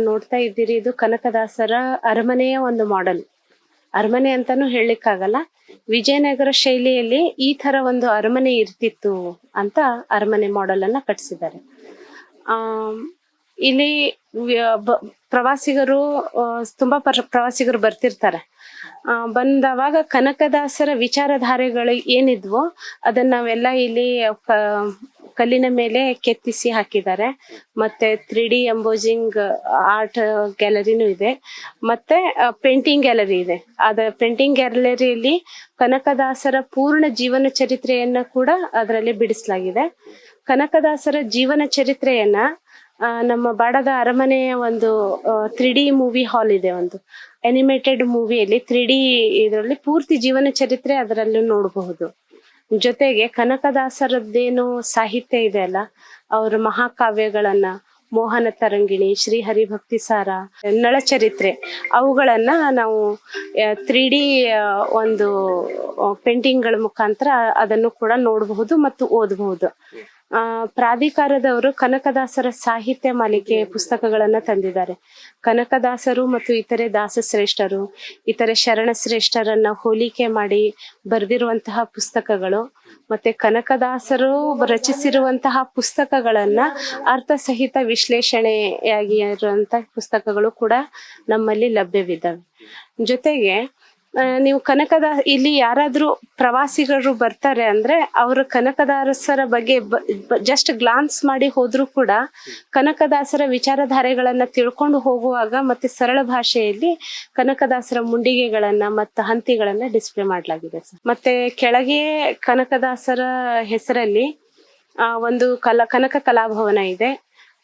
ನೋಡ್ತಾ ಇದ್ದೀರಿ ಇದು ಕನಕದಾಸರ ಅರಮನೆಯ ಒಂದು ಮಾಡೆಲ್ ಅರಮನೆ ಅಂತಾನು ಹೇಳಲಿಕ್ಕಾಗಲ್ಲ. ವಿಜಯನಗರ ಶೈಲಿಯಲ್ಲಿ ಈ ತರ ಒಂದು ಅರಮನೆ ಇರ್ತಿತ್ತು ಅಂತ ಅರಮನೆ ಮಾಡೆಲ್ ಅನ್ನ ಕಟ್ಸಿದ್ದಾರೆ. ಆ ಇಲ್ಲಿ ಪ್ರವಾಸಿಗರು ತುಂಬಾ ಪ್ರವಾಸಿಗರು ಬರ್ತಿರ್ತಾರೆ. ಆ, ಬಂದವಾಗ ಕನಕದಾಸರ ವಿಚಾರಧಾರೆಗಳು ಏನಿದ್ವೋ ಅದನ್ನ ನಾವೆಲ್ಲ ಇಲ್ಲಿ ಕಲ್ಲಿನ ಮೇಲೆ ಕೆತ್ತಿಸಿ ಹಾಕಿದ್ದಾರೆ. ಮತ್ತೆ ತ್ರೀ ಡಿ ಎಂಬೋಜಿಂಗ್ ಆರ್ಟ್ ಗ್ಯಾಲರಿನೂ ಇದೆ. ಮತ್ತೆ ಪೇಂಟಿಂಗ್ ಗ್ಯಾಲರಿ ಇದೆ. ಅದ ಪೇಂಟಿಂಗ್ ಗ್ಯಾಲರಿಯಲ್ಲಿ ಕನಕದಾಸರ ಪೂರ್ಣ ಜೀವನ ಚರಿತ್ರೆಯನ್ನ ಕೂಡ ಅದರಲ್ಲಿ ಬಿಡಿಸಲಾಗಿದೆ. ಕನಕದಾಸರ ಜೀವನ ಚರಿತ್ರೆಯನ್ನ ನಮ್ಮ ಬಾಡದ ಅರಮನೆಯ ಒಂದು ತ್ರೀ ಡಿ ಮೂವಿ ಹಾಲ್ ಇದೆ ಒಂದು. ಅನಿಮೇಟೆಡ್ ಮೂವಿಯಲ್ಲಿ ತ್ರೀ ಡಿ ಇದರಲ್ಲಿ ಪೂರ್ತಿ ಜೀವನ ಚರಿತ್ರೆ ಅದರಲ್ಲೂ ನೋಡಬಹುದು. ಜೊತೆಗೆ ಕನಕದಾಸರದ್ದೇನು ಸಾಹಿತ್ಯ ಇದೆ ಅಲ್ಲ? ಅವರ ಮಹಾಕಾವ್ಯಗಳನ್ನ ಮೋಹನ ತರಂಗಿಣಿ, ಶ್ರೀ ಹರಿಭಕ್ತಿ ಸಾರ ನಳಚರಿತ್ರೆ ಅವುಗಳನ್ನ ನಾವು ತ್ರೀ ಡಿ ಒಂದು ಪೇಂಟಿಂಗ್ಗಳ ಮುಖಾಂತರ ಅದನ್ನು ಕೂಡ ನೋಡಬಹುದು ಮತ್ತು ಓದಬಹುದು. ಆ, ಪ್ರಾಧಿಕಾರದವರು ಕನಕದಾಸರ ಸಾಹಿತ್ಯ ಮಾಲಿಕೆ ಪುಸ್ತಕಗಳನ್ನ ತಂದಿದ್ದಾರೆ. ಕನಕದಾಸರು ಮತ್ತು ಇತರೆ ದಾಸಶ್ರೇಷ್ಠರು, ಇತರೆ ಶರಣ ಶ್ರೇಷ್ಠರನ್ನ ಹೋಲಿಕೆ ಮಾಡಿ ಬರೆದಿರುವಂತಹ ಪುಸ್ತಕಗಳು ಮತ್ತೆ ಕನಕದಾಸರು ರಚಿಸಿರುವಂತಹ ಪುಸ್ತಕಗಳನ್ನ ಅರ್ಥಸಹಿತ ವಿಶ್ಲೇಷಣೆಯಾಗಿ ಇರುವಂತಹ ಪುಸ್ತಕಗಳು ಕೂಡ ನಮ್ಮಲ್ಲಿ ಲಭ್ಯವಿದ್ದಾವೆ. ಜೊತೆಗೆ ನೀವು ಕನಕದ, ಇಲ್ಲಿ ಯಾರಾದ್ರೂ ಪ್ರವಾಸಿಗರು ಬರ್ತಾರೆ ಅಂದ್ರೆ ಅವರು ಕನಕದಾಸರ ಬಗ್ಗೆ ಜಸ್ಟ್ ಗ್ಲಾನ್ಸ್ ಮಾಡಿ ಹೋದ್ರು ಕೂಡ ಕನಕದಾಸರ ವಿಚಾರಧಾರೆಗಳನ್ನ ತಿಳ್ಕೊಂಡು ಹೋಗುವಾಗ ಮತ್ತೆ ಸರಳ ಭಾಷೆಯಲ್ಲಿ ಕನಕದಾಸರ ಮುಂಡಿಗೆಗಳನ್ನ ಮತ್ತು ಹಂತಿಗಳನ್ನ ಡಿಸ್ಪ್ಲೇ ಮಾಡಲಾಗಿದೆ ಸರ್. ಮತ್ತೆ ಕೆಳಗೆ ಕನಕದಾಸರ ಹೆಸರಲ್ಲಿ ಒಂದು ಕಲಾ, ಕನಕ ಕಲಾಭವನ ಇದೆ.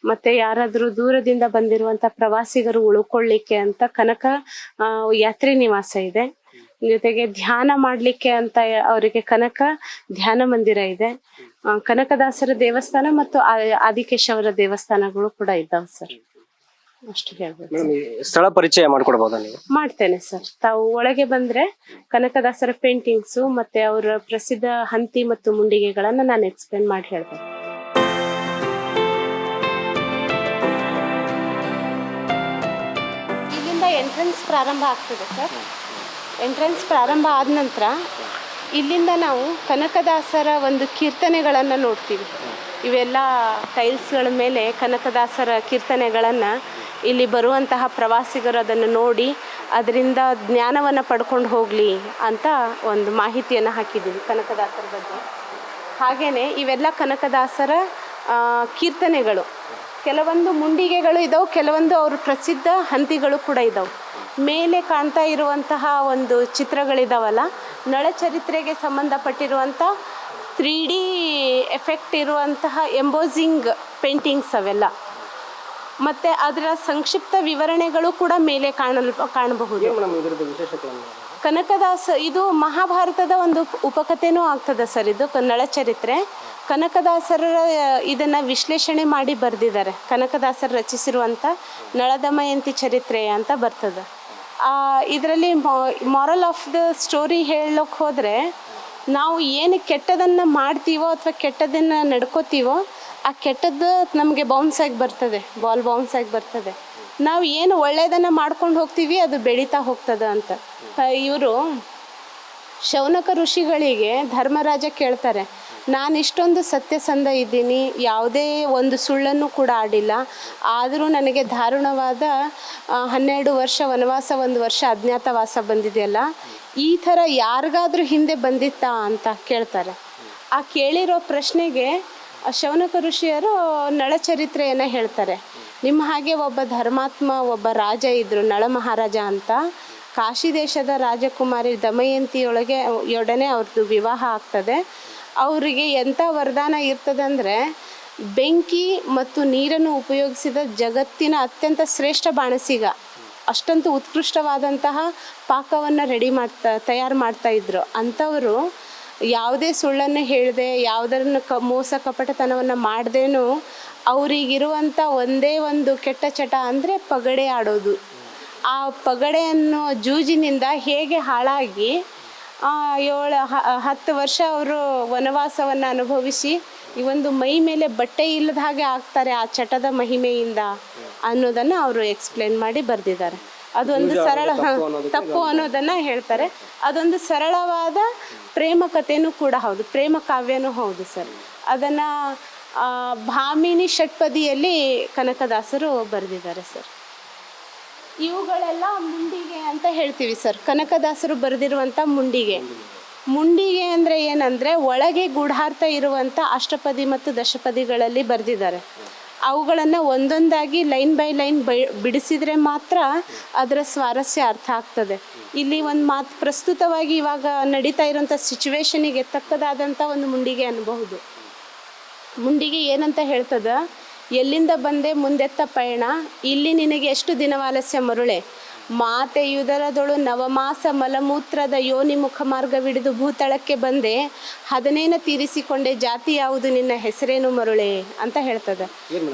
ಮತ್ತೆ ಯಾರಾದ್ರೂ ದೂರದಿಂದ ಬಂದಿರುವಂತ ಪ್ರವಾಸಿಗರು ಉಳ್ಕೊಳ್ಳಿಕ್ಕೆ ಅಂತ ಕನಕ ಯಾತ್ರಿ ನಿವಾಸ ಇದೆ. ಜೊತೆಗೆ ಧ್ಯಾನ ಮಾಡ್ಲಿಕ್ಕೆ ಅಂತ ಅವರಿಗೆ ಕನಕ ಧ್ಯಾನ ಮಂದಿರ ಇದೆ. ಕನಕದಾಸರ ದೇವಸ್ಥಾನ ಮತ್ತು ಆದಿಕೇಶವರ ದೇವಸ್ಥಾನಗಳು ಕೂಡ ಇದ್ದಾವೆ ಸರ್. ಅಷ್ಟು ಹೇಳ್ಬೋದು. ಸ್ಥಳ ಪರಿಚಯ ಮಾಡ್ಕೊಡ್ಬೋದಾ ನೀವು? ಮಾಡ್ತೇನೆ ಸರ್. ತಾವು ಒಳಗೆ ಬಂದ್ರೆ ಕನಕದಾಸರ ಪೇಂಟಿಂಗ್ಸು ಮತ್ತೆ ಅವರ ಪ್ರಸಿದ್ಧ ಹಂತಿ ಮತ್ತು ಮುಂಡಿಗೆಗಳನ್ನ ನಾನು ಎಕ್ಸ್ಪ್ಲೇನ್ ಮಾಡಿ ಹೇಳ್ತೇನೆ. ಎಂಟ್ರೆನ್ಸ್ ಪ್ರಾರಂಭ ಆಗ್ತದೆ ಸರ್. ಎಂಟ್ರೆನ್ಸ್ ಪ್ರಾರಂಭ ಆದ ನಂತರ ಇಲ್ಲಿಂದ ನಾವು ಕನಕದಾಸರ ಒಂದು ಕೀರ್ತನೆಗಳನ್ನು ನೋಡ್ತೀವಿ. ಇವೆಲ್ಲ ಟೈಲ್ಸ್ಗಳ ಮೇಲೆ ಕನಕದಾಸರ ಕೀರ್ತನೆಗಳನ್ನು ಇಲ್ಲಿ ಬರುವಂತಹ ಪ್ರವಾಸಿಗರು ಅದನ್ನು ನೋಡಿ ಅದರಿಂದ ಜ್ಞಾನವನ್ನು ಪಡ್ಕೊಂಡು ಹೋಗಲಿ ಅಂತ ಒಂದು ಮಾಹಿತಿಯನ್ನು ಹಾಕಿದ್ದೀವಿ ಕನಕದಾಸರ ಬಗ್ಗೆ. ಹಾಗೆಯೇ ಇವೆಲ್ಲ ಕನಕದಾಸರ ಕೀರ್ತನೆಗಳು. ಕೆಲವೊಂದು ಮುಂಡಿಗೆಗಳು ಇದಾವೆ, ಕೆಲವೊಂದು ಅವ್ರ ಪ್ರಸಿದ್ಧ ಹಂತಿಗಳು ಕೂಡ ಇದಾವೆ. ಮೇಲೆ ಕಾಣ್ತಾ ಇರುವಂತಹ ಒಂದು ಚಿತ್ರಗಳಿದಾವಲ್ಲ ನಳಚರಿತ್ರೆಗೆ ಸಂಬಂಧಪಟ್ಟಿರುವಂಥ ತ್ರೀ ಡಿ ಎಫೆಕ್ಟ್ ಇರುವಂತಹ ಎಂಬೋಸಿಂಗ್ ಪೇಂಟಿಂಗ್ಸ್ ಅವೆಲ್ಲ. ಮತ್ತು ಅದರ ಸಂಕ್ಷಿಪ್ತ ವಿವರಣೆಗಳು ಕೂಡ ಮೇಲೆ ಕಾಣಲ್ ಕಾಣಬಹುದು? ಕನಕದಾಸ ಇದು ಮಹಾಭಾರತದ ಒಂದು ಉಪಕಥೆನೂ ಆಗ್ತದೆ ಸರ್ ಇದು ಕನ್ನಳ ನಳಚರಿತ್ರೆ. ಕನಕದಾಸರ ಇದನ್ನು ವಿಶ್ಲೇಷಣೆ ಮಾಡಿ ಬರೆದಿದ್ದಾರೆ. ಕನಕದಾಸರು ರಚಿಸಿರುವಂಥ ನಳದಮಯಂತಿ ಚರಿತ್ರೆ ಅಂತ ಬರ್ತದೆ. ಇದರಲ್ಲಿ ಮಾರಲ್ ಆಫ್ ದ ಸ್ಟೋರಿ ಹೇಳೋಕೆ ಹೋದರೆ, ನಾವು ಏನು ಕೆಟ್ಟದನ್ನು ಮಾಡ್ತೀವೋ ಅಥವಾ ಕೆಟ್ಟದನ್ನು ನಡ್ಕೋತೀವೋ, ಆ ಕೆಟ್ಟದ್ದು ನಮಗೆ ಬೌನ್ಸ್ ಆಗಿ ಬರ್ತದೆ ಬಾಲ್ ಬೌನ್ಸ್ ಆಗಿ ಬರ್ತದೆ. ನಾವು ಏನು ಒಳ್ಳೆಯದನ್ನು ಮಾಡ್ಕೊಂಡು ಹೋಗ್ತೀವಿ, ಅದು ಬೆಳೀತಾ ಹೋಗ್ತದೆ ಅಂತ. ಇವರು ಶೌನಕ ಋಷಿಗಳಿಗೆ ಧರ್ಮರಾಜ ಕೇಳ್ತಾರೆ ನಾನು ಇಷ್ಟೊಂದು ಸತ್ಯಸಂಧ ಇದ್ದೀನಿ, ಯಾವುದೇ ಒಂದು ಸುಳ್ಳನ್ನು ಕೂಡ ಆಡಿಲ್ಲ. ಆದರೂ ನನಗೆ ದಾರುಣವಾದ ಹನ್ನೆರಡು ವರ್ಷ ವನವಾಸ, ಒಂದು ವರ್ಷ ಅಜ್ಞಾತವಾಸ ಬಂದಿದೆಯಲ್ಲ, ಈ ಥರ ಯಾರಿಗಾದರೂ ಹಿಂದೆ ಬಂದಿತ್ತಾ ಅಂತ ಕೇಳ್ತಾರೆ. ಆ ಕೇಳಿರೋ ಪ್ರಶ್ನೆಗೆ ಶೌನಕ ಋಷಿಯರು ನಳಚರಿತ್ರೆಯನ್ನು ಹೇಳ್ತಾರೆ. ನಿಮ್ಮ ಹಾಗೆ ಒಬ್ಬ ಧರ್ಮಾತ್ಮ, ಒಬ್ಬ ರಾಜ ಇದ್ದರು ನಳ ಮಹಾರಾಜ ಅಂತ, ಕಾಶಿ ದೇಶದ ರಾಜಕುಮಾರಿ ದಮಯಂತಿಯೊಳಗೆ, ಯೊಡನೆ ಅವ್ರದ್ದು ವಿವಾಹ ಆಗ್ತದೆ. ಅವರಿಗೆ ಎಂಥ ವರದಾನ ಇರ್ತದಂದರೆ ಬೆಂಕಿ ಮತ್ತು ನೀರನ್ನು ಉಪಯೋಗಿಸಿದ ಜಗತ್ತಿನ ಅತ್ಯಂತ ಶ್ರೇಷ್ಠ ಬಾಣಸಿಗ. ಅಷ್ಟಂತೂ ಉತ್ಕೃಷ್ಟವಾದಂತಹ ಪಾಕವನ್ನು ರೆಡಿ ಮಾಡ್ತಾ, ತಯಾರು ಮಾಡ್ತಾ ಇದ್ರು. ಅಂಥವರು ಯಾವುದೇ ಸುಳ್ಳನ್ನು ಹೇಳದೆ ಯಾವುದನ್ನು ಕ, ಮೋಸ ಕಪಟತನವನ್ನು ಮಾಡ್ದೇನು ಅವರಿಗಿರುವಂಥ ಒಂದೇ ಒಂದು ಕೆಟ್ಟ ಚಟ ಅಂದರೆ ಪಗಡೆ ಆಡೋದು. ಆ ಪಗಡೆ ಜೂಜಿನಿಂದ ಹೇಗೆ ಹಾಳಾಗಿ ಏಳು ಹ- ಹತ್ತು ವರ್ಷ ಅವರು ವನವಾಸವನ್ನು ಅನುಭವಿಸಿ ಈ ಒಂದು ಮೈ ಮೇಲೆ ಬಟ್ಟೆ ಇಲ್ಲದ ಹಾಗೆ ಆಗ್ತಾರೆ ಆ ಚಟದ ಮಹಿಮೆಯಿಂದ ಅನ್ನೋದನ್ನ ಅವರು ಎಕ್ಸ್ಪ್ಲೇನ್ ಮಾಡಿ ಬರೆದಿದ್ದಾರೆ. ಅದೊಂದು ಸರಳ ತಪ್ಪು ಅನ್ನೋದನ್ನ ಹೇಳ್ತಾರೆ. ಅದೊಂದು ಸರಳವಾದ ಪ್ರೇಮ ಕಥೆನೂ ಕೂಡ ಹೌದು ಪ್ರೇಮ ಕಾವ್ಯನೂ ಹೌದು ಸರ್. ಅದನ್ನ ಭಾಮಿನಿ ಷಟ್ಪದಿಯಲ್ಲಿ ಕನಕದಾಸರು ಬರೆದಿದ್ದಾರೆ ಸರ್. ಇವುಗಳೆಲ್ಲ ಮುಂಡಿಗೆ ಅಂತ ಹೇಳ್ತೀವಿ ಸರ್. ಕನಕದಾಸರು ಬರೆದಿರುವಂಥ ಮುಂಡಿಗೆ. ಮುಂಡಿಗೆ ಅಂದರೆ ಏನಂದರೆ ಒಳಗೆ ಗೂಢಾರ್ಥ ಇರುವಂಥ ಅಷ್ಟಪದಿ ಮತ್ತು ದಶಪದಿಗಳಲ್ಲಿ ಬರೆದಿದ್ದಾರೆ. ಅವುಗಳನ್ನು ಒಂದೊಂದಾಗಿ ಲೈನ್ ಬೈ ಲೈನ್ ಬೈ ಬಿಡಿಸಿದರೆ ಮಾತ್ರ ಅದರ ಸ್ವಾರಸ್ಯ ಅರ್ಥ ಆಗ್ತದೆ. ಇಲ್ಲಿ ಒಂದು ಮಾತು ಪ್ರಸ್ತುತವಾಗಿ ಇವಾಗ ನಡೀತಾ ಇರೋಂಥ ಸಿಚುವೇಶನಿಗೆ ತಕ್ಕದಾದಂಥ ಒಂದು ಮುಂಡಿಗೆ ಅನ್ನಬಹುದು ಮುಂಡಿಗೆ ಏನಂತ ಹೇಳ್ತದ? ಎಲ್ಲಿಂದ ಬಂದೆ? ಮುಂದೆತ್ತ ಪಯಣ. ಇಲ್ಲಿ ನಿನಗೆ ಎಷ್ಟು ದಿನವಾಲಸ್ಯ ಮರುಳೆ? ಮಾತೆಯುದರದೊಳು ನವಮಾಸ ಮಲಮೂತ್ರದ ಯೋನಿ ಮುಖ ಮಾರ್ಗವಿಡಿದು ಭೂತಳಕ್ಕೆ ಬಂದೆ. ಅದನ್ನೇನ ತೀರಿಸಿಕೊಂಡೆ ಜಾತಿ ಯಾವುದು? ನಿನ್ನ ಹೆಸರೇನು ಮರುಳೆ? ಅಂತ ಹೇಳ್ತದ.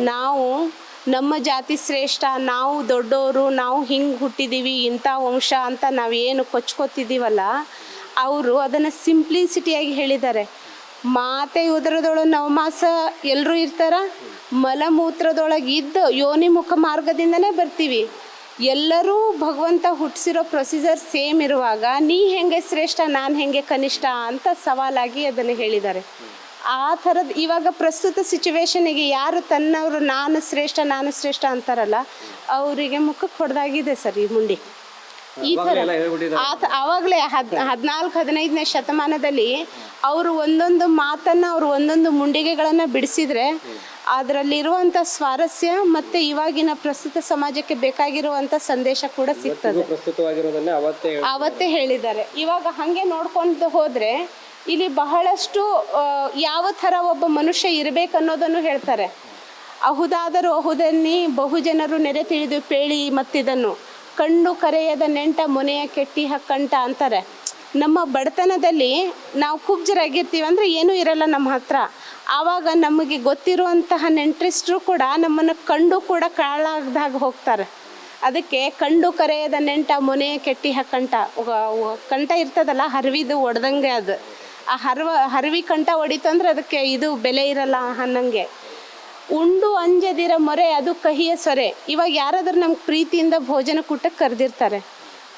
ನಾವು ನಮ್ಮ ಜಾತಿ ಶ್ರೇಷ್ಠ ನಾವು ದೊಡ್ಡವರು ನಾವು ಹಿಂಗೆ ಹುಟ್ಟಿದ್ದೀವಿ ಇಂಥ ವಂಶ ಅಂತ ನಾವೇನು ಕೊಚ್ಕೋತಿದ್ದೀವಲ್ಲ ಅವರು ಅದನ್ನು ಸಿಂಪ್ಲಿಸಿಟಿಯಾಗಿ ಹೇಳಿದ್ದಾರೆ. ಮಾತೆ ಉದರದೊಳಗೆ ನವಮಾಸ ಎಲ್ಲರೂ ಇರ್ತಾರ, ಮಲಮೂತ್ರದೊಳಗೆ ಇದ್ದು ಯೋನಿ ಮುಖ ಮಾರ್ಗದಿಂದನೇ ಬರ್ತೀವಿ. ಎಲ್ಲರೂ ಭಗವಂತ ಹುಟ್ಟಿಸಿರೋ ಪ್ರೊಸೀಜರ್ ಸೇಮ್ ಇರುವಾಗ, ನೀ ಹೆಂಗೆ ಶ್ರೇಷ್ಠ, ನಾನು ಹೆಂಗೆ ಕನಿಷ್ಠ ಅಂತ ಸವಾಲಾಗಿ ಅದನ್ನು ಹೇಳಿದ್ದಾರೆ. ಆ ಥರದ ಇವಾಗ ಪ್ರಸ್ತುತ ಸಿಚುವೇಶನಿಗೆ ಯಾರು ತನ್ನವರು, ನಾನು ಶ್ರೇಷ್ಠ ನಾನು ಶ್ರೇಷ್ಠ ಅಂತಾರಲ್ಲ, ಅವರಿಗೆ ಮುಖಕ್ಕೆ ಹೊಡೆದಾಗಿದೆ ಸರ್ ಈ ಮುಂಡಿ ಈ ಥರ. ಆವಾಗಲೇ ಹದ್ ಹದಿನಾಲ್ಕು ಹದಿನೈದನೇ ಶತಮಾನದಲ್ಲಿ ಅವರು ಒಂದೊಂದು ಮಾತನ್ನು ಅವರು ಒಂದೊಂದು ಮುಂಡಿಗೆಗಳನ್ನು ಬಿಡಿಸಿದ್ರೆ ಅದರಲ್ಲಿರುವಂಥ ಸ್ವಾರಸ್ಯ ಮತ್ತು ಇವಾಗಿನ ಪ್ರಸ್ತುತ ಸಮಾಜಕ್ಕೆ ಬೇಕಾಗಿರುವಂಥ ಸಂದೇಶ ಕೂಡ ಸಿಗ್ತದೆ. ಅವತ್ತೇ ಹೇಳ್- ಅವತ್ತೇ ಹೇಳಿದ್ದಾರೆ. ಇವಾಗ ಹಾಗೆ ನೋಡ್ಕೊಂಡು ಹೋದರೆ ಇಲ್ಲಿ ಬಹಳಷ್ಟು ಯಾವ ಥರ ಒಬ್ಬ ಮನುಷ್ಯ ಇರಬೇಕು ಅನ್ನೋದನ್ನು ಹೇಳ್ತಾರೆ. ಅಹುದಾದರೂ ಅಹುದನ್ನಿ ಬಹುಜನರು ನೆರೆ ತಿಳಿದು ಪೇಳಿ ಮತ್ತಿದನ್ನು. ಕಣ್ಣು ಕರೆಯದ ನೆಂಟ ಮೊನೆಯ ಕೆಟ್ಟಿ ಹಕ್ಕಂಟ ಅಂತಾರೆ. ನಮ್ಮ ಬಡತನದಲ್ಲಿ ನಾವು ಕುಬ್ಜರಾಗಿರ್ತೀವಿ ಅಂದರೆ ಏನೂ ಇರಲ್ಲ ನಮ್ಮ ಹತ್ರ. ಆವಾಗ ನಮಗೆ ಗೊತ್ತಿರುವಂತಹ ನೆಂಟ್ರಿಸ್ಟ್ರು ಕೂಡ ನಮ್ಮನ್ನು ಕಂಡು ಕೂಡ ಕಾಳಾಗ್ದಾಗ ಹೋಗ್ತಾರೆ. ಅದಕ್ಕೆ ಕಂಡು ಕರೆಯದ ನೆಂಟ ಮೊನೆಯ ಕೆಟ್ಟಿ ಹಕ್ಕಂಟ. ಕಂಠ ಇರ್ತದಲ್ಲ, ಹರಿವಿದು ಒಡ್ದಂಗೆ ಅದು. ಆ ಹರ್ವ, ಹರಿವಿ ಕಂಠ ಹೊಡಿತು ಅದಕ್ಕೆ ಇದು ಬೆಲೆ ಇರಲ್ಲ ಅನ್ನಂಗೆ. ಉಂಡು ಅಂಜದಿರ ಮೊರೆ ಅದು ಕಹಿಯ ಸೊರೆ. ಇವಾಗ ಯಾರಾದರೂ ನಮ್ಗೆ ಪ್ರೀತಿಯಿಂದ ಭೋಜನ ಕೂಟಕ್ಕೆ ಕರೆದಿರ್ತಾರೆ.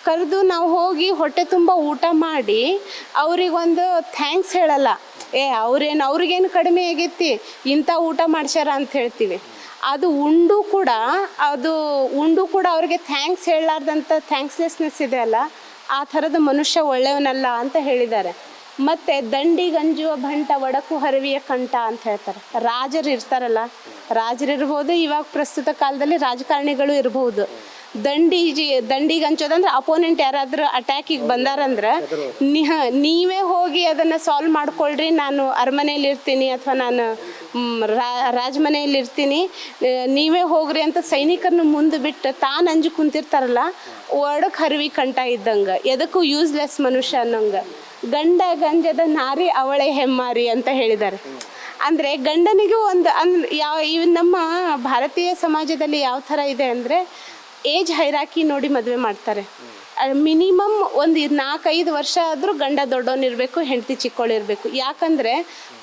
ಕರೆದು ನಾವು ಹೋಗಿ ಹೊಟ್ಟೆ ತುಂಬ ಊಟ ಮಾಡಿ ಅವ್ರಿಗೊಂದು ಥ್ಯಾಂಕ್ಸ್ ಹೇಳಲ್ಲ. ಏ, ಅವ್ರೇನು, ಅವ್ರಿಗೇನು ಕಡಿಮೆ ಆಗೈತಿ? ಇಂಥ ಊಟ ಮಾಡ್ಸ್ಯಾರ ಅಂತ ಹೇಳ್ತೀವಿ. ಅದು ಉಂಡು ಕೂಡ, ಅದು ಉಂಡು ಕೂಡ ಅವ್ರಿಗೆ ಥ್ಯಾಂಕ್ಸ್ ಹೇಳಲಾರ್ದಂಥ ಥ್ಯಾಂಕ್ಸ್ಲೆಸ್ನೆಸ್ ಇದೆ ಅಲ್ಲ? ಆ ಥರದ ಮನುಷ್ಯ ಒಳ್ಳೆಯವನಲ್ಲ ಅಂತ ಹೇಳಿದ್ದಾರೆ. ಮತ್ತೆ ದಂಡಿಗಂಜುವ ಭಂಟ ಒಡಕು ಹರವಿಯ ಕಂಠ ಅಂತ ಹೇಳ್ತಾರೆ. ರಾಜರು ಇರ್ತಾರಲ್ಲ ರಾಜರಿರ್ಬೋದು ಇವಾಗ ಪ್ರಸ್ತುತ ಕಾಲದಲ್ಲಿ ರಾಜಕಾರಣಿಗಳು ಇರಬಹುದು ದಂಡಿ ದಂಡಿಗೆ ಹಂಚೋದಂದ್ರೆ ಅಪೋನೆಂಟ್ ಯಾರಾದ್ರೂ ಅಟ್ಯಾಕಿಗೆ ಬಂದಾರಂದ್ರೆ ನೀವೇ ಹೋಗಿ ಅದನ್ನು ಸಾಲ್ವ್ ಮಾಡ್ಕೊಳ್ರಿ, ನಾನು ಅರಮನೆಯಲ್ಲಿ ಇರ್ತೀನಿ ಅಥವಾ ನಾನು ರಾಜಮನೆಯಲ್ಲಿ ಇರ್ತೀನಿ ನೀವೇ ಹೋಗ್ರಿ ಅಂತ ಸೈನಿಕರನ್ನ ಮುಂದೆ ಬಿಟ್ಟು ತಾನು ಅಂಜು ಕುಂತಿರ್ತಾರಲ್ಲ, ಒಡಕ್ ಹರಿವಿ ಕಂಠ ಇದ್ದಂಗೆ. ಎದಕ್ಕೂ ಯೂಸ್ಲೆಸ್ ಮನುಷ್ಯ ಅನ್ನೋಂಗೆ. ಗಂಡ ಗಂಜದ ನಾರಿ ಅವಳೆ ಹೆಮ್ಮಾರಿ ಅಂತ ಹೇಳಿದ್ದಾರೆ. ಅಂದರೆ ಗಂಡನಿಗೂ ಒಂದು ಅನ್ ಯಾವ ಇವ್ ನಮ್ಮ ಭಾರತೀಯ ಸಮಾಜದಲ್ಲಿ ಯಾವ ಥರ ಇದೆ ಅಂದರೆ ಏಜ್ ಹೈರಾಕಿ ನೋಡಿ ಮದುವೆ ಮಾಡ್ತಾರೆ. ಮಿನಿಮಮ್ ಒಂದು ನಾಲ್ಕೈದು ವರ್ಷ ಆದರೂ ಗಂಡ ದೊಡ್ಡವನಿರಬೇಕು ಹೆಂಡತಿ ಚಿಕ್ಕವಳಿರಬೇಕು ಯಾಕಂದರೆ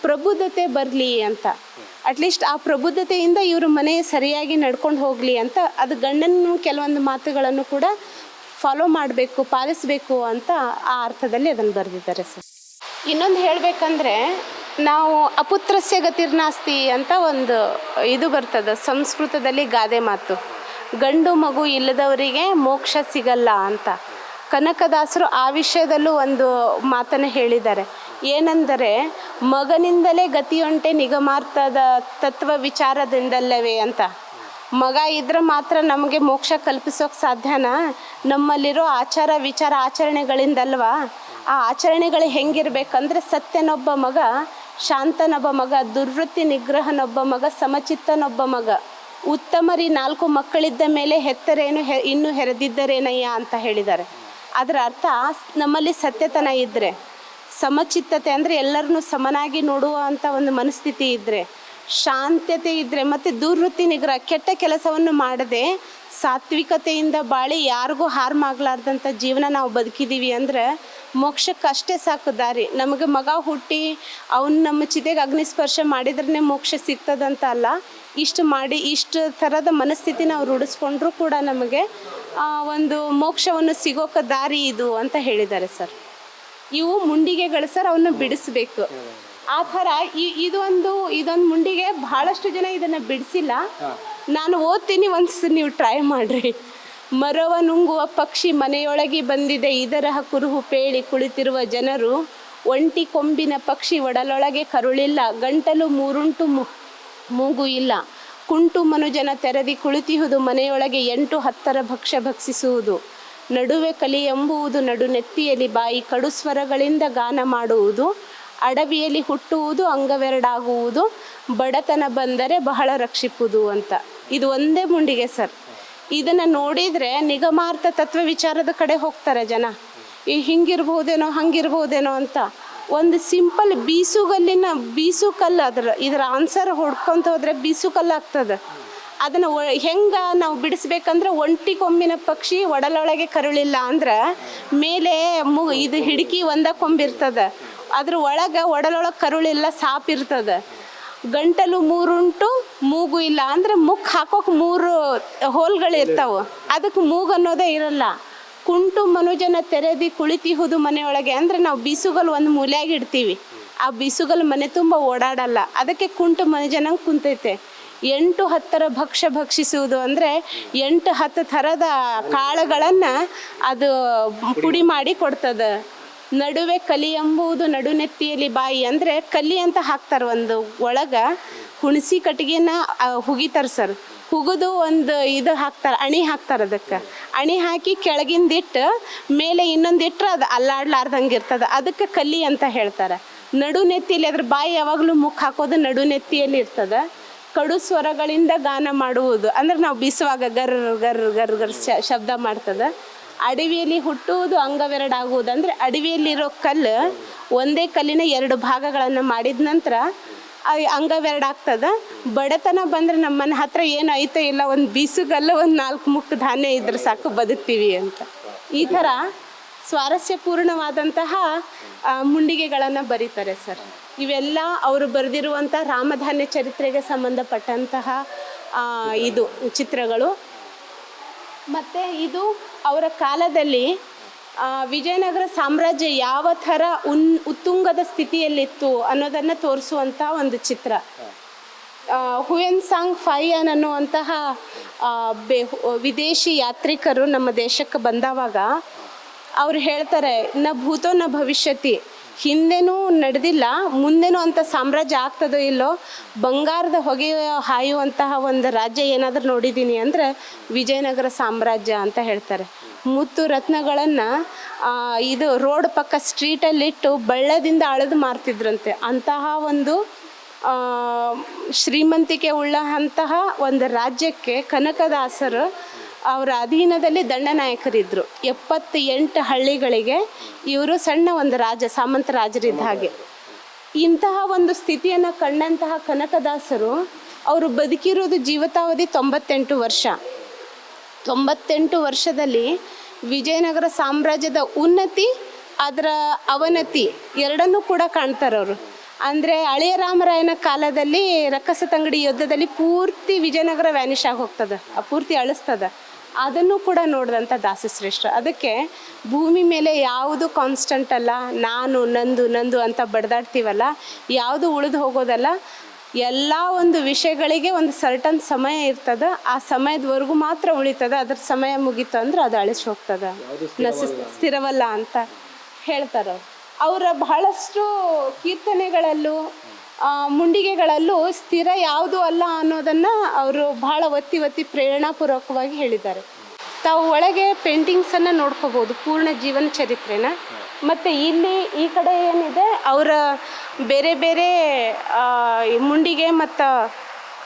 ಪ್ರಬುದ್ಧತೆ ಬರಲಿ ಅಂತ. ಅಟ್ಲೀಸ್ಟ್ ಆ ಪ್ರಬುದ್ಧತೆಯಿಂದ ಇವರು ಮನೆ ಸರಿಯಾಗಿ ನಡ್ಕೊಂಡು ಹೋಗಲಿ ಅಂತ. ಅದು ಗಂಡನ ಕೆಲವೊಂದು ಮಾತುಗಳನ್ನು ಕೂಡ ಫಾಲೋ ಮಾಡಬೇಕು, ಪಾಲಿಸಬೇಕು ಅಂತ ಆ ಅರ್ಥದಲ್ಲಿ ಅದನ್ನು ಬರೆದಿದ್ದಾರೆ ಸರ್. ಇನ್ನೊಂದು ಹೇಳಬೇಕಂದ್ರೆ, ನಾವು ಅಪುತ್ರಸ್ಯ ಗತಿರ್ನಾಸ್ತಿ ಅಂತ ಒಂದು ಇದು ಬರ್ತದೆ, ಸಂಸ್ಕೃತದಲ್ಲಿ ಗಾದೆ ಮಾತು. ಗಂಡು ಮಗು ಇಲ್ಲದವರಿಗೆ ಮೋಕ್ಷ ಸಿಗಲ್ಲ ಅಂತ. ಕನಕದಾಸರು ಆ ವಿಷಯದಲ್ಲೂ ಒಂದು ಮಾತನ್ನು ಹೇಳಿದ್ದಾರೆ. ಏನೆಂದರೆ, ಮಗನಿಂದಲೇ ಗತಿಯೊಂಟೆ ನಿಗಮಾರ್ಥದ ತತ್ವ ವಿಚಾರದಿಂದಲ್ಲವೇ ಅಂತ. ಮಗ ಇದ್ರೆ ಮಾತ್ರ ನಮಗೆ ಮೋಕ್ಷ ಕಲ್ಪಿಸೋಕೆ ಸಾಧ್ಯನಾ? ನಮ್ಮಲ್ಲಿರೋ ಆಚಾರ ವಿಚಾರ ಆಚರಣೆಗಳಿಂದಲ್ವಾ? ಆ ಆಚರಣೆಗಳು ಹೆಂಗಿರ್ಬೇಕಂದ್ರೆ ಸತ್ಯನೊಬ್ಬ ಮಗ, ಶಾಂತನೊಬ್ಬ ಮಗ, ದುರ್ವೃತ್ತಿ ನಿಗ್ರಹನೊಬ್ಬ ಮಗ, ಸಮಚಿತ್ತನೊಬ್ಬ ಮಗ. ಉತ್ತಮರಿ ನಾಲ್ಕು ಮಕ್ಕಳಿದ್ದ ಮೇಲೆ ಹೆತ್ತರೇನು ಹೆ, ಇನ್ನು ಹೆರೆದಿದ್ದರೇನಯ್ಯ ಅಂತ ಹೇಳಿದ್ದಾರೆ ಅದರ ಅರ್ಥ ನಮ್ಮಲ್ಲಿ ಸತ್ಯತನ ಇದ್ದರೆ ಸಮಚಿತ್ತತೆ ಅಂದರೆ ಎಲ್ಲರನ್ನೂ ಸಮನಾಗಿ ನೋಡುವಂಥ ಒಂದು ಮನಸ್ಥಿತಿ ಇದ್ದರೆ ಶಾಂತತೆ ಇದ್ದರೆ ಮತ್ತು ದುರ್ವೃತ್ತಿ ನಿಗ್ರಹ, ಕೆಟ್ಟ ಕೆಲಸವನ್ನು ಮಾಡದೆ ಸಾತ್ವಿಕತೆಯಿಂದ ಬಾಳಿ ಯಾರಿಗೂ ಹಾರ್ಮ್ ಆಗ್ಲಾರ್ದಂಥ ಜೀವನ ನಾವು ಬದುಕಿದೀವಿ ಅಂದ್ರೆ ಮೋಕ್ಷಕ್ಕೆ ಅಷ್ಟೇ ಸಾಕು ದಾರಿ. ನಮಗೆ ಮಗ ಹುಟ್ಟಿ ಅವನು ನಮ್ಮ ಚಿತೆಗೆ ಅಗ್ನಿಸ್ಪರ್ಶ ಮಾಡಿದ್ರೆ ಮೋಕ್ಷ ಸಿಗ್ತದಂತ ಅಲ್ಲ, ಇಷ್ಟು ಮಾಡಿ ಇಷ್ಟು ಥರದ ಮನಸ್ಥಿತಿ ನಾವು ರೂಢಿಸ್ಕೊಂಡ್ರೂ ಕೂಡ ನಮಗೆ ಒಂದು ಮೋಕ್ಷವನ್ನು ಸಿಗೋಕೆ ದಾರಿ ಇದು ಅಂತ ಹೇಳಿದ್ದಾರೆ ಸರ್. ಇವು ಮುಂಡಿಗೆಗಳು ಸರ್ ಅವನ್ನ ಬಿಡಿಸ್ಬೇಕು. ಆ ಥರ ಈ- ಇದೊಂದು ಇದೊಂದು ಮುಂಡಿಗೆ ಬಹಳಷ್ಟು ಜನ ಇದನ್ನು ಬಿಡಿಸಿಲ್ಲ. ನಾನು ಓದ್ತೀನಿ ಒಂದ್ಸ ನೀವು ಟ್ರೈ ಮಾಡಿರಿ. ಮರವ ನುಂಗುವ ಪಕ್ಷಿ ಮನೆಯೊಳಗೆ ಬಂದಿದೆ. ಇದರ ಕುರುಹು ಪೇಳಿ ಕುಳಿತಿರುವ ಜನರು ಒಂಟಿ ಕೊಂಬಿನ ಪಕ್ಷಿ ಒಡಲೊಳಗೆ ಕರುಳಿಲ್ಲ. ಗಂಟಲು ಮೂರುಂಟು ಮೂಗು ಇಲ್ಲ. ಕುಂಟು ಮನುಜನ ತೆರೆದಿ ಕುಳಿತಿಹುದು ಮನೆಯೊಳಗೆ ಎಂಟು ಹತ್ತರ ಭಕ್ಷ್ಯ ಭಕ್ಷಿಸುವುದು. ನಡುವೆ ಕಲಿ ಎಂಬುವುದು ನಡು ನೆತ್ತಿಯಲ್ಲಿ ಬಾಯಿ ಕಡು ಸ್ವರಗಳಿಂದ ಗಾನ ಮಾಡುವುದು. ಅಡವಿಯಲ್ಲಿ ಹುಟ್ಟುವುದು, ಅಂಗವೆರಡಾಗುವುದು, ಬಡತನ ಬಂದರೆ ಬಹಳ ರಕ್ಷಿಪುದು ಅಂತ. ಇದು ಒಂದೇ ಮುಂಡಿಗೆ ಸರ್. ಇದನ್ನು ನೋಡಿದರೆ ನಿಗಮಾರ್ಥ ತತ್ವ ವಿಚಾರದ ಕಡೆ ಹೋಗ್ತಾರೆ ಜನ. ಈ ಹಿಂಗಿರ್ಬೋದೇನೋ, ಹಂಗಿರ್ಬೋದೇನೋ ಅಂತ. ಒಂದು ಸಿಂಪಲ್ ಬೀಸುಗಲ್ಲಿನ, ಬೀಸು ಕಲ್ಲು ಅದ್ರ, ಇದರ ಆನ್ಸರ್ ಹೊಡ್ಕೊಂತ ಹೋದರೆ ಬೀಸು ಕಲ್ಲು ಆಗ್ತದೆ. ಅದನ್ನು ಹೆಂಗ ನಾವು ಬಿಡಿಸ್ಬೇಕಂದ್ರೆ ಒಂಟಿ ಕೊಂಬಿನ ಪಕ್ಷಿ ಒಡಲೊಳಗೆ ಕರುಳಿಲ್ಲ ಅಂದ್ರೆ ಮೇಲೆ ಮು, ಇದು ಹಿಡಿಕಿ ಒಂದ ಕೊಂಬಿರ್ತದ ಅದ್ರ ಒಳಗೆ ಒಡಲೊಳಗೆ ಕರುಳಿಲ್ಲ ಸಾಪ್ ಇರ್ತದೆ. ಗಂಟಲು ಮೂರುಂಟು, ಮೂಗು ಇಲ್ಲ. ಅಂದ್ರೆ ಮುಖ ಹಾಕೋಕೆ ಮೂರು ಹೋಲ್ಗಳು ಇರ್ತಾವ. ಅದಕ್ಕೆ ಮೂಗು ಅನ್ನೋದೇ ಇರಲ್ಲ. ಕುಂಟು ಮನುಜನ ತೆರೆದಿ ಕುಳಿತಿಹುದು ಮನೆಯೊಳಗೆ. ಅಂದ್ರೆ ನಾವು ಬಿಸುಗಲ್ ಒಂದು ಮೂಲೆಯಾಗಿ ಇಡ್ತೀವಿ. ಆ ಬೀಸುಗಲ್ ಮನೆ ತುಂಬ ಓಡಾಡಲ್ಲ. ಅದಕ್ಕೆ ಕುಂಟು ಮನುಜನಂಗೆ ಕುಂತೈತೆ. ಎಂಟು ಹತ್ತರ ಭಕ್ಷ್ಯ ಭಕ್ಷಿಸುವುದು ಅಂದರೆ ಎಂಟು ಹತ್ತು ಥರದ ಕಾಳುಗಳನ್ನು ಅದು ಪುಡಿ ಮಾಡಿ ಕೊಡ್ತದ. ನಡುವೆ ಕಲಿ ಎಂಬುದು ನಡುನೆತ್ತಿಯಲ್ಲಿ ಬಾಯಿ ಅಂದರೆ ಕಲಿ ಅಂತ ಹಾಕ್ತಾರೆ ಒಂದು ಒಳಗ ಹುಣಸಿ ಕಟ್ಟಿಗೆನ ಹುಗಿತಾರೆ ಸರ್ ಹುಗಿದು ಒಂದು ಇದು ಹಾಕ್ತಾರೆ, ಅಣಿ ಹಾಕ್ತಾರೆ ಅದಕ್ಕೆ. ಅಣಿ ಹಾಕಿ ಕೆಳಗಿಂದಿಟ್ಟು ಮೇಲೆ ಇನ್ನೊಂದು ಇಟ್ಟರೆ ಅದು ಅಲ್ಲಾಡ್ಲಾರ್ದಂಗೆ ಇರ್ತದೆ ಅದಕ್ಕೆ ಕಲಿ ಅಂತ ಹೇಳ್ತಾರೆ. ನಡುನೆತ್ತಿಯಲ್ಲಿ ಅದ್ರ ಬಾಯಿ ಯಾವಾಗಲೂ ಮುಖ ಹಾಕೋದು ನಡುನೆತ್ತಿಯಲ್ಲಿ ಇರ್ತದೆ. ಕಡು ಸ್ವರಗಳಿಂದ ಗಾನ ಮಾಡುವುದು. ಅಂದ್ರೆ ನಾವು ಬೀಸುವಾಗ ಗರ್ ಗರ್ ಗರ್ ಗರ್ ಶಬ್ದ ಮಾಡ್ತದೆ. ಅಡವಿಯಲ್ಲಿ ಹುಟ್ಟುವುದು ಅಂಗವೆರಡಾಗುವುದಂದ್ರೆ ಅಡವಿಯಲ್ಲಿರೋ ಕಲ್ಲು ಒಂದೇ ಕಲ್ಲಿನ ಎರಡು ಭಾಗಗಳನ್ನು ಮಾಡಿದ ನಂತರ ಅಂಗವೆರಡಾಗ್ತದ. ಬಡತನ ಬಂದರೆ ನಮ್ಮ ಮನೆ ಹತ್ರ ಏನು ಐತೋ ಇಲ್ಲ, ಒಂದು ಬೀಸುಗಲ್ಲ, ಒಂದು ನಾಲ್ಕು ಮುಕ್ಕು ಧಾನ್ಯ ಇದ್ರೆ ಸಾಕು ಬದುಕ್ತೀವಿ ಅಂತ. ಈ ಥರ ಸ್ವಾರಸ್ಯಪೂರ್ಣವಾದಂತಹ ಮುಂಡಿಗೆಗಳನ್ನು ಬರೀತಾರೆ ಸರ್. ಇವೆಲ್ಲ ಅವರು ಬರೆದಿರುವಂಥ ರಾಮಧಾನ್ಯ ಚರಿತ್ರೆಗೆ ಸಂಬಂಧಪಟ್ಟಂತಹ ಇದು ಚಿತ್ರಗಳು. ಮತ್ತು ಇದು ಅವರ ಕಾಲದಲ್ಲಿ ವಿಜಯನಗರ ಸಾಮ್ರಾಜ್ಯ ಯಾವ ಥರ ಉನ್, ಉತ್ತುಂಗದ ಸ್ಥಿತಿಯಲ್ಲಿತ್ತು ಅನ್ನೋದನ್ನು ತೋರಿಸುವಂಥ ಒಂದು ಚಿತ್ರ. ಹುಯೆನ್ ಸಾಂಗ್ ಫೈಯನ್ ಅನ್ನುವಂತಹ ಬೆ, ವಿದೇಶಿ ಯಾತ್ರಿಕರು ನಮ್ಮ ದೇಶಕ್ಕೆ ಬಂದವಾಗ, ಅವ್ರು ಹೇಳ್ತಾರೆ, ನ ಭೂತೋ ನ ಭವಿಷ್ಯತಿ. ಹಿಂದೆನೂ ನಡೆದಿಲ್ಲ, ಮುಂದೆನೂ ಅಂತ ಸಾಮ್ರಾಜ್ಯ ಆಗ್ತದೋ ಇಲ್ಲೋ, ಬಂಗಾರದ ಹೊಗೆ ಹಾಯುವಂತಹ ಒಂದು ರಾಜ್ಯ ಏನಾದರೂ ನೋಡಿದ್ದೀನಿ ಅಂದರೆ ವಿಜಯನಗರ ಸಾಮ್ರಾಜ್ಯ ಅಂತ ಹೇಳ್ತಾರೆ. ಮುತ್ತು ರತ್ನಗಳನ್ನು ಇದು ರೋಡ್ ಪಕ್ಕ ಸ್ಟ್ರೀಟಲ್ಲಿಟ್ಟು ಬಳ್ಳದಿಂದ ಅಳೆದು ಮಾರ್ತಿದ್ರಂತೆ. ಅಂತಹ ಒಂದು ಶ್ರೀಮಂತಿಕೆ ಶ್ರೀಮಂತಿಕೆ ಉಳ್ಳಂತಹ ಒಂದು ರಾಜ್ಯಕ್ಕೆ ಕನಕದಾಸರು ಅವರ ಅಧೀನದಲ್ಲಿ ದಂಡನಾಯಕರಿದ್ದರು ಎಪ್ಪತ್ತ ಎಂಟು ಹಳ್ಳಿಗಳಿಗೆ ಇವರು ಸಣ್ಣ ಒಂದು ರಾಜ, ಸಾಮಂತ ರಾಜರಿದ್ದ ಹಾಗೆ. ಇಂತಹ ಒಂದು ಸ್ಥಿತಿಯನ್ನು ಕಂಡಂತಹ ಕನಕದಾಸರು ಅವರು ಬದುಕಿರೋದು ಜೀವಿತಾವಧಿ ತೊಂಬತ್ತೆಂಟು ವರ್ಷ. ತೊಂಬತ್ತೆಂಟು ವರ್ಷದಲ್ಲಿ ವಿಜಯನಗರ ಸಾಮ್ರಾಜ್ಯದ ಉನ್ನತಿ, ಅದರ ಅವನತಿ ಎರಡನ್ನೂ ಕೂಡ ಕಾಣ್ತಾರೆ ಅವರು. ಅಂದರೆ ಹಳೆಯ ರಾಮರಾಯನ ಕಾಲದಲ್ಲಿ ರಕ್ಕಸ ತಂಗಡಿ ಯುದ್ಧದಲ್ಲಿ ಪೂರ್ತಿ ವಿಜಯನಗರ ವ್ಯಾನಿಷ್ ಆಗಿ ಹೋಗ್ತದೆ ಆ ಪೂರ್ತಿ ಅಳಿಸ್ತದ. ಅದನ್ನು ಕೂಡ ನೋಡಿದಂಥ ದಾಸಶ್ರೇಷ್ಠ ಅದಕ್ಕೆ ಭೂಮಿ ಮೇಲೆ ಯಾವುದು ಕಾನ್ಸ್ಟಂಟ್ ಅಲ್ಲ ನಾನು ನಂದು ನಂದು ಅಂತ ಬಡ್ದಾಡ್ತೀವಲ್ಲ ಯಾವುದು ಉಳಿದು ಹೋಗೋದಲ್ಲ ಎಲ್ಲ ಒಂದು ವಿಷಯಗಳಿಗೆ ಒಂದು ಸರ್ಟನ್ ಸಮಯ ಇರ್ತದ ಆ ಸಮಯದವರೆಗೂ ಮಾತ್ರ ಉಳಿತದೆ ಅದ್ರ ಸಮಯ ಮುಗೀತು ಅಂದ್ರೆ ಅದು ಅಳಿಸಿ ಹೋಗ್ತದೆ. ನಸ ಸ್ಥಿರವಲ್ಲ. ಅಂತ ಹೇಳ್ತಾರ ಅವರ ಬಹಳಷ್ಟು ಕೀರ್ತನೆಗಳಲ್ಲೂ ಮುಂಡಿಗೆಗಳಲ್ಲೂ ಸ್ಥಿರ ಯಾವುದು ಅಲ್ಲ ಅನ್ನೋದನ್ನ ಅವರು ಬಹಳ ಒತ್ತಿ ಒತ್ತಿ ಪ್ರೇರಣಾಪೂರ್ವಕವಾಗಿ ಹೇಳಿದ್ದಾರೆ. ತಾವು ಒಳಗೆ ಪೇಂಟಿಂಗ್ಸನ್ನು ನೋಡ್ಕೋಬೋದು, ಪೂರ್ಣ ಜೀವನ ಚರಿತ್ರೆನ. ಮತ್ತು ಇಲ್ಲಿ ಈ ಕಡೆ ಏನಿದೆ, ಅವರ ಬೇರೆ ಬೇರೆ ಮುಂಡಿಗೆ ಮತ್ತು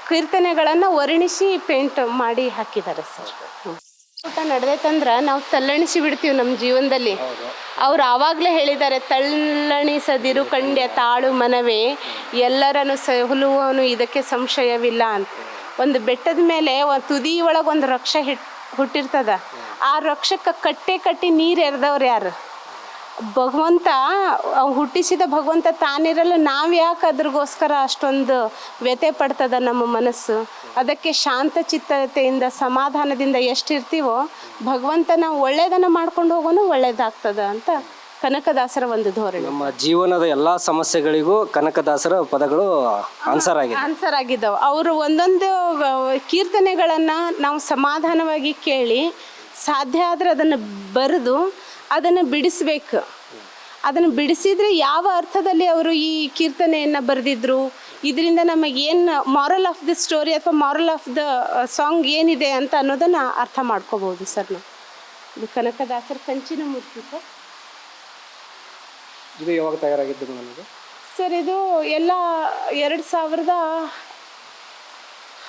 ಕೀರ್ತನೆಗಳನ್ನು ವರ್ಣಿಸಿ ಪೇಂಟ್ ಮಾಡಿ ಹಾಕಿದ್ದಾರೆ ಸರ್. ಊಟ ನಡೆದೈತಂದ್ರ ನಾವು ತಲ್ಲಣಿಸಿ ಬಿಡ್ತೀವಿ ನಮ್ಮ ಜೀವನದಲ್ಲಿ. ಅವ್ರು ಆವಾಗಲೇ ಹೇಳಿದ್ದಾರೆ ತಲ್ಲಣಿಸದಿರು ಕಂಡ್ಯ ತಾಳು ಮನವೇ ಎಲ್ಲರನ್ನು ಸಹುಲುವನು ಇದಕ್ಕೆ ಸಂಶಯವಿಲ್ಲ ಅಂತ. ಒಂದು ಬೆಟ್ಟದ ಮೇಲೆ ಒಂದು ತುದಿ ಒಳಗೆ ಒಂದು ರಕ್ಷ ಹಿಟ್ ಹುಟ್ಟಿರ್ತದ. ಆ ರಕ್ಷಕ್ಕೆ ಕಟ್ಟೆ ಕಟ್ಟಿ ನೀರು ಎರೆದವ್ರು ಯಾರು? ಭಗವಂತ ಹುಟ್ಟಿಸಿದ ಭಗವಂತ ತಾನಿರಲ್ಲ ನಾವು ಯಾಕೆ ಅದ್ರಗೋಸ್ಕರ ಅಷ್ಟೊಂದು ವ್ಯಥೆ ಪಡ್ತದ ನಮ್ಮ ಮನಸ್ಸು? ಅದಕ್ಕೆ ಶಾಂತ ಚಿತ್ತತೆಯಿಂದ ಸಮಾಧಾನದಿಂದ ಎಷ್ಟಿರ್ತೀವೋ ಭಗವಂತನ ನಾವು ಒಳ್ಳೇದನ್ನು ಮಾಡ್ಕೊಂಡು ಹೋಗೋನು ಒಳ್ಳೇದಾಗ್ತದ ಅಂತ ಕನಕದಾಸರ ಒಂದು ಧೋರಣೆ. ನಮ್ಮ ಜೀವನದ ಎಲ್ಲಾ ಸಮಸ್ಯೆಗಳಿಗೂ ಕನಕದಾಸರ ಪದಗಳು ಆನ್ಸರ್ ಆಗಿದೆ ಆನ್ಸರ್ ಆಗಿದ್ದಾವೆ. ಅವರು ಒಂದೊಂದು ಕೀರ್ತನೆಗಳನ್ನ ನಾವು ಸಮಾಧಾನವಾಗಿ ಕೇಳಿ ಸಾಧ್ಯ ಆದರೆ ಅದನ್ನು ಬರೆದು ಅದನ್ನು ಬಿಡಿಸ್ಬೇಕು. ಅದನ್ನು ಬಿಡಿಸಿದರೆ ಯಾವ ಅರ್ಥದಲ್ಲಿ ಅವರು ಈ ಕೀರ್ತನೆಯನ್ನು ಬರೆದಿದ್ರು ಇದರಿಂದ ನಮಗೇನು ಮಾರಲ್ ಆಫ್ ದ ಸ್ಟೋರಿ ಅಥವಾ ಮಾರಲ್ ಆಫ್ ದ ಸಾಂಗ್ ಏನಿದೆ ಅಂತ ಅನ್ನೋದನ್ನು ಅರ್ಥ ಮಾಡ್ಕೋಬೋದು ಸರ್ ನಾವು. ಇದು ಕನಕದಾಸರ ಕಂಚಿನ ಮೂರ್ತಿ ಸರ್. ಇದು ಯಾವಾಗ ತಯಾರಾಗಿದ್ದು ನನಗೆ ಸರ್ ಇದು ಎಲ್ಲ ಎರಡು ಸಾವಿರದ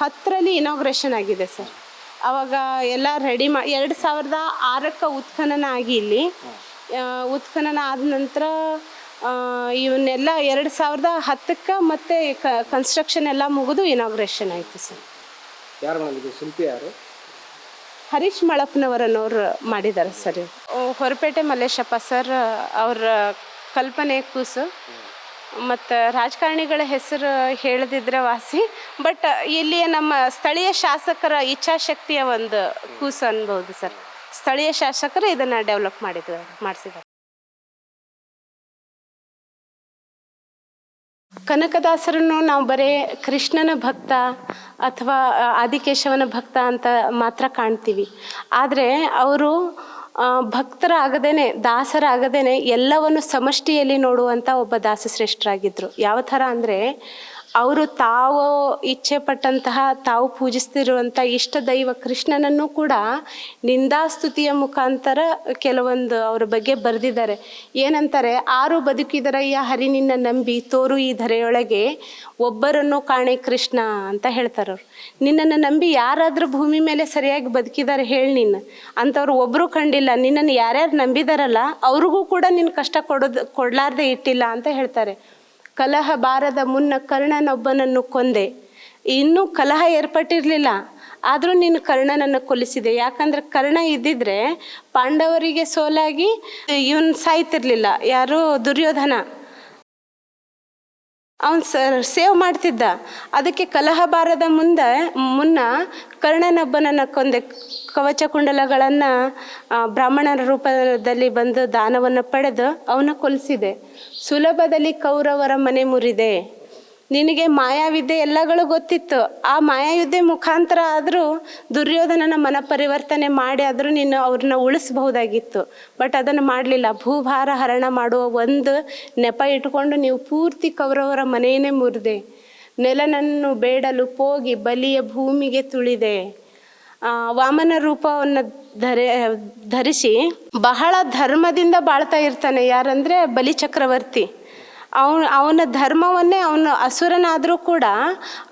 ಹತ್ತರಲ್ಲಿ ಇನಾಗ್ರೇಷನ್ ಆಗಿದೆ ಸರ್. ಅವಾಗ ಎಲ್ಲ ರೆಡಿ ಮಾ ಎರಡು ಸಾವಿರದ ಆರಕ್ಕೆ ಉತ್ಖನನ ಆಗಿ ಇಲ್ಲಿ. ಉತ್ಖನನ ಆದ ನಂತರ ಇವನ್ನೆಲ್ಲ ಎರಡು ಸಾವಿರದ ಹತ್ತಕ್ಕೆ ಮತ್ತೆ ಕನ್ಸ್ಟ್ರಕ್ಷನ್ ಎಲ್ಲ ಮುಗಿದು ಇನಾಗ್ರೇಷನ್ ಆಯಿತು ಸರ್. ಯಾರು ಮಾಡಿದ್ರು ಶಿಲ್ಪಿ ಯಾರು? ಹರೀಶ್ ಮಳಪ್ಪನವರನ್ನವ್ರು ಮಾಡಿದ್ದಾರೆ ಸರ್ ಓ, ಹೊರಪೇಟೆ ಮಲ್ಲೇಶಪ್ಪ ಸರ್ ಅವರ ಕಲ್ಪನೆ ಕೂಸು. ಮತ್ತು ರಾಜಕಾರಣಿಗಳ ಹೆಸರು ಹೇಳದಿದ್ರೆ ವಾಸಿ ಬಟ್ ಇಲ್ಲಿಯ ನಮ್ಮ ಸ್ಥಳೀಯ ಶಾಸಕರ ಇಚ್ಛಾಶಕ್ತಿಯ ಒಂದು ಕೂಸು ಅನ್ಬೋದು ಸರ್. ಸ್ಥಳೀಯ ಶಾಸಕರು ಇದನ್ನು ಡೆವಲಪ್ ಮಾಡಿದ್ದಾರೆ ಮಾಡಿಸಿದ್ದಾರೆ. ಕನಕದಾಸರನ್ನು ನಾವು ಬರೇ ಕೃಷ್ಣನ ಭಕ್ತ ಅಥವಾ ಆದಿಕೇಶವನ ಭಕ್ತ ಅಂತ ಮಾತ್ರ ಕಾಣ್ತೀವಿ. ಆದರೆ ಅವರು ಭಕ್ತರಾಗದೇನೆ, ದಾಸರಾಗದೇನೆ ಎಲ್ಲವನ್ನು ಸಮಷ್ಟಿಯಲ್ಲಿ ನೋಡುವಂಥ ಒಬ್ಬ ದಾಸಶ್ರೇಷ್ಠರಾಗಿದ್ದರು ಯಾವ ಥರ ಅಂದರೆ ಅವರು ತಾವು ಇಚ್ಛೆ ಪಟ್ಟಂತಹ ತಾವು ಪೂಜಿಸ್ತಿರುವಂಥ ಇಷ್ಟ ದೈವ ಕೃಷ್ಣನನ್ನು ಕೂಡ ನಿಂದಾಸ್ತುತಿಯ ಮುಖಾಂತರ ಕೆಲವೊಂದು ಅವರ ಬಗ್ಗೆ ಬರೆದಿದ್ದಾರೆ. ಏನಂತಾರೆ, ಆರು ಬದುಕಿದರಯ್ಯ ಹರಿ ನಿನ್ನ ನಂಬಿ, ತೋರು ಈ ಧರೆಯೊಳಗೆ ಒಬ್ಬರನ್ನು ಕಾಣೆ ಕೃಷ್ಣ ಅಂತ ಹೇಳ್ತಾರೆ ಅವರು. ನಿನ್ನನ್ನು ನಂಬಿ ಯಾರಾದರೂ ಭೂಮಿ ಮೇಲೆ ಸರಿಯಾಗಿ ಬದುಕಿದ್ದಾರೆ ಹೇಳಿ ನಿನ್ನ ಅಂಥವ್ರು ಒಬ್ಬರು ಕಂಡಿಲ್ಲ, ನಿನ್ನನ್ನು ಯಾರ್ಯಾರು ನಂಬಿದಾರಲ್ಲ, ಅವ್ರಿಗೂ ಕೂಡ ನಿನ್ನ ಕಷ್ಟ ಕೊಡೋದು, ಕೊಡಲಾರ್ದೆ ಇಟ್ಟಿಲ್ಲ ಅಂತ ಹೇಳ್ತಾರೆ. ಕಲಹ ಬಾರದ ಮುನ್ನ ಕರ್ಣನೊಬ್ಬನನ್ನು ಕೊಂದೆ. ಇನ್ನೂ ಕಲಹ ಏರ್ಪಟ್ಟಿರಲಿಲ್ಲ. ಆದರೂ ನೀನು ಕರ್ಣನನ್ನು ಕೊಲಿಸಿದೆ ಯಾಕಂದ್ರೆ ಕರ್ಣ ಇದ್ದಿದ್ರೆ ಪಾಂಡವರಿಗೆ ಸೋಲಾಗಿ ಇವನು ಸಾಯ್ತಿರ್ಲಿಲ್ಲ. ಯಾರು ದುರ್ಯೋಧನ. ಅವನು ಸೇವ್ ಮಾಡ್ತಿದ್ದ. ಅದಕ್ಕೆ ಕಲಹ ಬಾರದ ಮುಂದೆ, ಮುನ್ನ ಕರ್ಣನೊಬ್ಬನನ್ನು ಕೊಂದೆ, ಕವಚ ಕುಂಡಲಗಳನ್ನು ಬ್ರಾಹ್ಮಣರ ರೂಪದಲ್ಲಿ ಬಂದು ದಾನವನ್ನು ಪಡೆದು ಅವನ ಕೊಲಿಸಿದೆ. ಸುಲಭದಲ್ಲಿ ಕೌರವರ ಮನೆ ಮುರಿದೆ. ನಿನಗೆ ಮಾಯಾವಿದ್ಯೆ ಎಲ್ಲಗಳು ಗೊತ್ತಿತ್ತು. ಆ ಮಾಯಾವಿದ್ಯೆ ಮುಖಾಂತರ ಆದರೂ ದುರ್ಯೋಧನನ ಮನ ಪರಿವರ್ತನೆ ಮಾಡಿ ಆದರೂ ನೀನು ಅವ್ರನ್ನ ಉಳಿಸ್ಬಹುದಾಗಿತ್ತು. ಬಟ್ ಅದನ್ನು ಮಾಡಲಿಲ್ಲ. ಭೂಭಾರ ಹರಣ ಮಾಡುವ ಒಂದು ನೆಪ ಇಟ್ಕೊಂಡು ನೀವು ಪೂರ್ತಿ ಕೌರವರ ಮನೆಯೇ ಮುರಿದೆ. ನೆಲನನ್ನು ಬೇಡಲು ಪೋಗಿ ಬಲಿಯ ಭೂಮಿಗೆ ತುಳಿದೆ. ವಾಮನ ರೂಪವನ್ನು ಧರೆ, ಧರಿಸಿ ಬಹಳ ಧರ್ಮದಿಂದ ಬಾಳ್ತಾ ಇರ್ತಾನೆ. ಯಾರಂದರೆ ಬಲಿ ಚಕ್ರವರ್ತಿ ಅವನು, ಅವನ ಧರ್ಮವನ್ನೇ ಅವನು ಅಸುರನಾದರೂ ಕೂಡ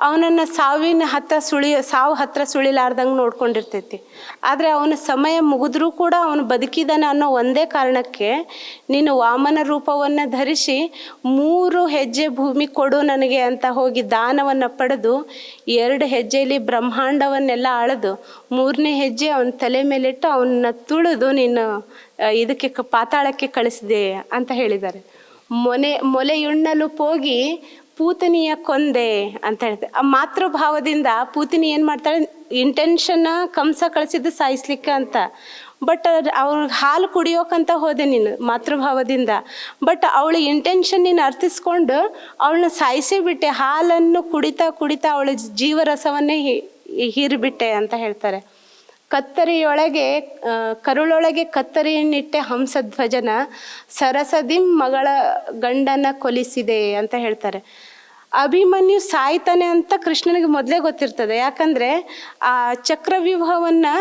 ಅವನನ್ನು ಸಾವಿನ ಹತ್ರ ಸುಳಿ, ಸಾವು ಹತ್ರ ಸುಳಿಲಾರ್ದಂಗೆ ನೋಡ್ಕೊಂಡಿರ್ತೈತಿ. ಆದರೆ ಅವನ ಸಮಯ ಮುಗಿದ್ರೂ ಕೂಡ ಅವನು ಬದುಕಿದಾನೆ ಅನ್ನೋ ಒಂದೇ ಕಾರಣಕ್ಕೆ ನೀನು ವಾಮನ ರೂಪವನ್ನು ಧರಿಸಿ ಮೂರು ಹೆಜ್ಜೆ ಭೂಮಿ ಕೊಡು ನನಗೆ ಅಂತ ಹೋಗಿ ದಾನವನ್ನು ಪಡೆದು ಎರಡು ಹೆಜ್ಜೆಯಲ್ಲಿ ಬ್ರಹ್ಮಾಂಡವನ್ನೆಲ್ಲ ಅಳೆದು ಮೂರನೇ ಹೆಜ್ಜೆ ಅವನ ತಲೆ ಮೇಲಿಟ್ಟು ಅವನ್ನ ತುಳಿದು ನೀನು ಇದಕ್ಕೆ ಪಾತಾಳಕ್ಕೆ ಕಳಿಸಿದೆ ಅಂತ ಹೇಳಿದ್ದಾರೆ. ಮೊನೆ, ಮೊಲೆಯುಣ್ಣಲು ಹೋಗಿ ಪೂತನಿಯ ಕೊಂದೆ ಅಂತ ಹೇಳ್ತಾರೆ ಆ ಮಾತೃಭಾವದಿಂದ ಪೂತಿನಿ ಏನು ಮಾಡ್ತಾಳೆ? ಇಂಟೆನ್ಷನ್ ಕಂಸ ಕಳಿಸಿದ್ದು ಸಾಯಿಸ್ಲಿಕ್ಕೆ ಅಂತ. ಬಟ್ ಅವ್ರಿಗೆ ಹಾಲು ಕುಡಿಯೋಕಂತ ಹೋದೆ ನೀನು ಮಾತೃಭಾವದಿಂದ. ಬಟ್ ಅವಳ ಇಂಟೆನ್ಷನ್ ನೀನು ಅರ್ಥಿಸ್ಕೊಂಡು ಅವಳನ್ನ ಸಾಯಿಸಿಬಿಟ್ಟೆ ಹಾಲನ್ನು ಕುಡಿತಾ ಕುಡಿತಾ ಅವಳ ಜೀವರಸವನ್ನೇ ಹೀರಿಬಿಟ್ಟೆ ಅಂತ ಹೇಳ್ತಾರೆ. ಕತ್ತರಿಯೊಳಗೆ ಕರುಳೊಳಗೆ ಕತ್ತರಿಯನ್ನಿಟ್ಟೆ ಹಂಸಧ್ವಜನ ಸರಸದಿಂ ಮಗಳ ಗಂಡನ ಕೊಲಿಸಿದೆ ಅಂತ ಹೇಳ್ತಾರೆ. ಅಭಿಮನ್ಯು ಸಾಯ್ತಾನೆ ಅಂತ ಕೃಷ್ಣನಿಗೆ ಮೊದಲೇ ಗೊತ್ತಿರ್ತದೆ. ಯಾಕಂದರೆ ಆ ಚಕ್ರವ್ಯೂಹವನ್ನು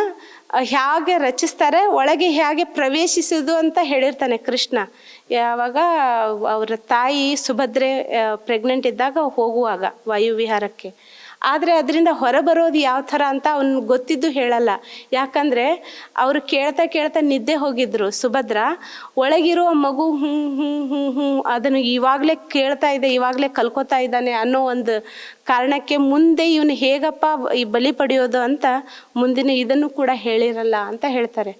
ಹೇಗೆ ರಚಿಸ್ತಾರೆ, ಒಳಗೆ ಹೇಗೆ ಪ್ರವೇಶಿಸುವುದು ಅಂತ ಹೇಳಿರ್ತಾನೆ ಕೃಷ್ಣ. ಯಾವಾಗ ಅವರ ತಾಯಿ ಸುಭದ್ರೆ ಪ್ರೆಗ್ನೆಂಟ್ ಇದ್ದಾಗ ಹೋಗುವಾಗ ವಾಯುವಿಹಾರಕ್ಕೆ. ಆದರೆ ಅದರಿಂದ ಹೊರಬರೋದು ಯಾವ ಥರ ಅಂತ ಅವ್ನು ಗೊತ್ತಿದ್ದು ಹೇಳಲ್ಲ. ಯಾಕಂದರೆ ಅವರು ಕೇಳ್ತಾ ಕೇಳ್ತಾ ನಿದ್ದೆ ಹೋಗಿದ್ರು. ಸುಭದ್ರ, ಒಳಗಿರುವ ಮಗು ಹ್ಞೂ ಹ್ಞೂ ಹ್ಞೂ ಹ್ಞೂ ಅದನ್ನು ಇವಾಗಲೇ ಕೇಳ್ತಾ ಇದೆ, ಇವಾಗಲೇ ಕಲ್ಕೋತಾ ಇದ್ದಾನೆ ಅನ್ನೋ ಒಂದು ಕಾರಣಕ್ಕೆ ಮುಂದೆ ಇವನು ಹೇಗಪ್ಪ ಈ ಬಲಿ ಪಡೆಯೋದು ಅಂತ ಮುಂದಿನ ಇದನ್ನು ಕೂಡ ಹೇಳಿರಲ್ಲ ಅಂತ ಹೇಳ್ತಾರೆ.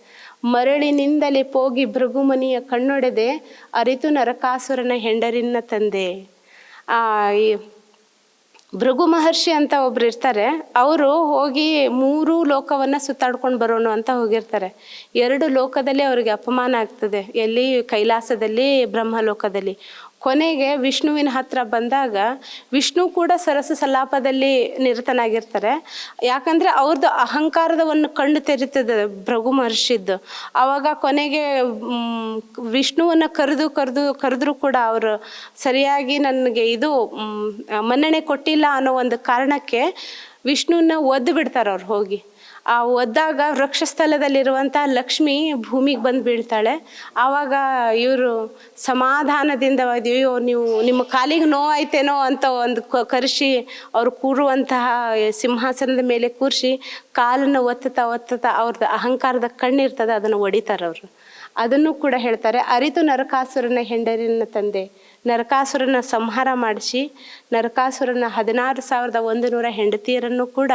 ಮರಳಿನಿಂದಲೇ ಪೋಗಿ ಭೃಗುಮನಿಯ ಕಣ್ಣೊಡೆದೆ ಅರಿತು ನರಕಾಸುರನ ಹೆಂಡರಿನ ತಂದೆ. ಈ ಭೃಗು ಮಹರ್ಷಿ ಅಂತ ಒಬ್ರು ಇರ್ತಾರೆ. ಅವರು ಹೋಗಿ ಮೂರು ಲೋಕವನ್ನ ಸುತ್ತಾಡ್ಕೊಂಡು ಬರೋಣ ಅಂತ ಹೋಗಿರ್ತಾರೆ. ಎರಡು ಲೋಕದಲ್ಲಿ ಅವರಿಗೆ ಅಪಮಾನ ಆಗ್ತದೆ. ಎಲ್ಲಿ ಕೈಲಾಸದಲ್ಲಿ, ಬ್ರಹ್ಮಲೋಕದಲ್ಲಿ. ಕೊನೆಗೆ ವಿಷ್ಣುವಿನ ಹತ್ರ ಬಂದಾಗ ವಿಷ್ಣು ಕೂಡ ಸರಸ ಸಲಾಪದಲ್ಲಿ ನಿರತನಾಗಿರ್ತಾರೆ. ಯಾಕಂದರೆ ಅವ್ರದ್ದು ಅಹಂಕಾರದ ಒಂದು ಕಣ್ಣು ತೆರೀತದೆ ಭೃಗು ಮಹರ್ಷಿದ್ದು ಅವಾಗ ಕೊನೆಗೆ ವಿಷ್ಣುವನ್ನ ಕರೆದು ಕರೆದು ಕರೆದ್ರೂ ಕೂಡ ಅವರು ಸರಿಯಾಗಿ ನನಗೆ ಇದು ಮನ್ನಣೆ ಕೊಟ್ಟಿಲ್ಲ ಅನ್ನೋ ಒಂದು ಕಾರಣಕ್ಕೆ ವಿಷ್ಣುವನ್ನ ಒದ್ದು ಬಿಡ್ತಾರೆ ಅವ್ರು ಹೋಗಿ. ಆ ಒದ್ದಾಗ ವೃಕ್ಷಸ್ಥಲದಲ್ಲಿರುವಂಥ ಲಕ್ಷ್ಮಿ ಭೂಮಿಗೆ ಬಂದು ಬೀಳ್ತಾಳೆ. ಆವಾಗ ಇವರು ಸಮಾಧಾನದಿಂದ ಅಯ್ಯೋ, ನೀವು ನಿಮ್ಮ ಕಾಲಿಗೆ ನೋವಾಯ್ತೇನೋ ಅಂತ ಒಂದು ಕರೆಸಿ ಅವರು ಕೂರುವಂತಹ ಸಿಂಹಾಸನದ ಮೇಲೆ ಕೂರಿಸಿ ಕಾಲನ್ನು ಒತ್ತುತ್ತಾ ಒತ್ತುತ್ತಾ ಅವ್ರದ್ದು ಅಹಂಕಾರದ ಕಣ್ಣಿರ್ತದೆ, ಅದನ್ನು ಹೊಡಿತಾರೆ ಅವರು. ಅದನ್ನು ಕೂಡ ಹೇಳ್ತಾರೆ, ಅರಿತು ನರಕಾಸುರನ ಹೆಂಡರಿನ ತಂದೆ ನರಕಾಸುರನ ಸಂಹಾರ ಮಾಡಿಸಿ, ನರಕಾಸುರನ ಹದಿನಾರು ಸಾವಿರದ ಒಂದು ನೂರ ಹೆಂಡತಿಯರನ್ನು ಕೂಡ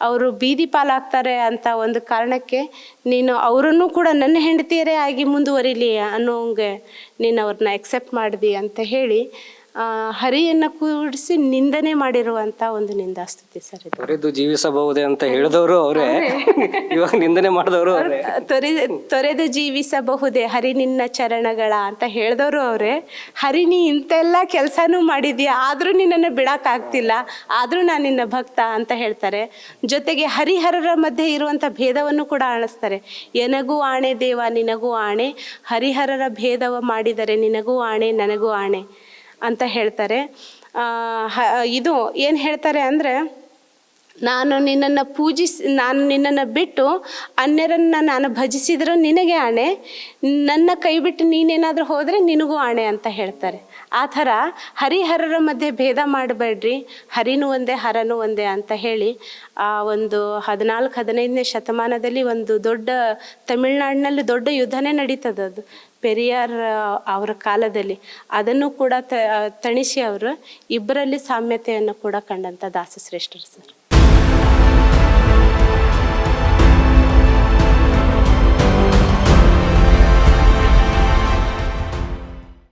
ಅವರು ಬೀದಿ ಪಾಲಾಗ್ತಾರೆ ಅಂತ ಒಂದು ಕಾರಣಕ್ಕೆ ನೀನು ಅವರನ್ನು ಕೂಡ ನನ್ನ ಹೆಂಡತಿಯರೇ ಆಗಿ ಮುಂದುವರಿಲಿ ಅನ್ನೋಂಗೆ ನೀನು ಅವ್ರನ್ನ ಎಕ್ಸೆಪ್ಟ್ ಮಾಡಿದಿ ಅಂತ ಹೇಳಿ ಹರಿಯನ್ನು ಕೂಡಿಸಿ ನಿಂದನೆ ಮಾಡಿರುವಂತ ಒಂದು ನಿಂದಾಸ್ತುತಿ ಸರ್ ಇದು. ತೊರೆದು ಜೀವಿಸಬಹುದೇ ಅಂತ ಹೇಳಿದವರು ಅವರೇ. ಇವಾಗ ನಿಂದನೆ ಮಾಡಿದವರು ತೊರೆ ತೊರೆದು ಜೀವಿಸಬಹುದೇ ಹರಿ ನಿನ್ನ ಚರಣಗಳ ಅಂತ ಹೇಳಿದವರು ಅವರೇ. ಹರಿ ನೀ ಇಂತೆಲ್ಲ ಕೆಲಸನೂ ಮಾಡಿದ್ಯಾ? ಆದರೂ ನಿನ್ನನ್ನು ಬಿಡಕ್ಕಾಗ್ತಿಲ್ಲ. ಆದರೂ ನಾನು ನಿನ್ನ ಭಕ್ತ ಅಂತ ಹೇಳ್ತಾರೆ. ಜೊತೆಗೆ ಹರಿಹರರ ಮಧ್ಯೆ ಇರುವಂಥ ಭೇದವನ್ನು ಕೂಡ ಅಳಿಸ್ತಾರೆ ಎನಗೂ ಆಣೆ ದೇವ ನಿನಗೂ ಆಣೆ. ಹರಿಹರರ ಭೇದವ ಮಾಡಿದರೆ ನಿನಗೂ ಆಣೆ ನನಗೂ ಆಣೆ. ಅಂತ ಹೇಳ್ತಾರೆ. ಇದು ಏನು ಹೇಳ್ತಾರೆ ಅಂದರೆ, ನಾನು ನಿನ್ನನ್ನು ಪೂಜಿಸಿ, ನಾನು ನಿನ್ನನ್ನು ಬಿಟ್ಟು ಅನ್ಯರನ್ನ ನಾನು ಭಜಿಸಿದರೂ ನಿನಗೆ ಆಣೆ, ನನ್ನ ಕೈ ಬಿಟ್ಟು ನೀನೇನಾದರೂ ಹೋದರೆ ನಿನಗೂ ಆಣೆ ಅಂತ ಹೇಳ್ತಾರೆ. ಆ ಥರ ಹರಿಹರರ ಮಧ್ಯೆ ಭೇದ ಮಾಡಬೇಡ್ರಿ, ಹರಿನೂ ಒಂದೇ, ಹರನೂ ಒಂದೇ ಅಂತ ಹೇಳಿ ಆ ಒಂದು ಹದಿನಾಲ್ಕು, ಹದಿನೈದನೇ ಶತಮಾನದಲ್ಲಿ ಒಂದು ದೊಡ್ಡ ತಮಿಳ್ನಾಡಿನಲ್ಲಿ ದೊಡ್ಡ ಯುದ್ಧನೇ ನಡೀತದದು. ಪೆರಿಯಾರ್ ಅವರ ಕಾಲದಲ್ಲಿ ಅದನ್ನು ಕೂಡ ತ ತಣಿಸಿ ಅವರು ಇಬ್ಬರಲ್ಲಿ ಸಾಮ್ಯತೆಯನ್ನು ಕೂಡ ಕಂಡಂಥ ದಾಸಶ್ರೇಷ್ಠರು ಸರ್.